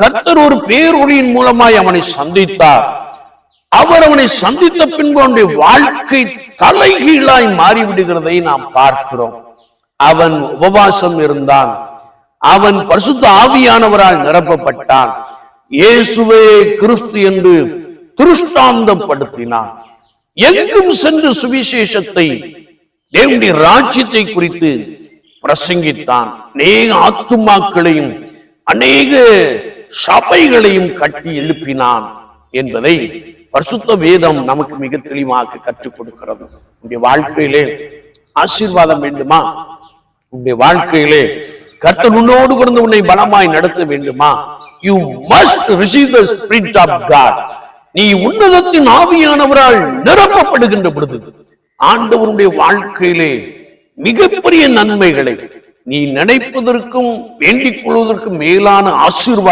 கர்த்தர் ஒரு பேரொழியின் மூலமாய் அவனை சந்தித்தார். அவர் அவனை சந்தித்த பின்பு அவனுடைய வாழ்க்கை தலைகீழாய் மாறிவிடுகிறதை நாம் பார்க்கிறோம். அவன் உபவாசம் இருந்தான். அவன் பரிசுத்த ஆவியானவரால் நிரப்பப்பட்டான். இயேசுவே கிறிஸ்து என்று திருஷ்டாந்தப்படுத்தினான். எங்கும் சென்று சுவிசேஷத்தை தேவனுடைய ராஜ்யத்தை குறித்து பிரசங்கித்தான். அநேக ஆத்துமாக்களையும் அநேக சபைகளையும் கட்டி எழுப்பினான் என்பதை பரிசுத்த வேதம் நமக்கு மிக தெளிவாக கற்றுக் கொடுக்கிறது. உன்னுடைய வாழ்க்கையிலே ஆசீர்வாதம் வேண்டுமா? உன்னுடைய வாழ்க்கையிலே கர்த்தர் உன்னோடு கொண்டு உன்னை பலமாய் நடத்த வேண்டுமா? You must receive the spirit of God நீ உன்னதத்தின் ஆவியானவரால் நிரப்பப்படுகின்ற பொழுது ஆண்டவருடைய வாழ்க்கையிலே மிகப்பெரிய நன்மைகளை நீ நினைப்பதற்கும் வேண்டிக் கொள்வதற்கும் மேலான ஆசீர்வாதம்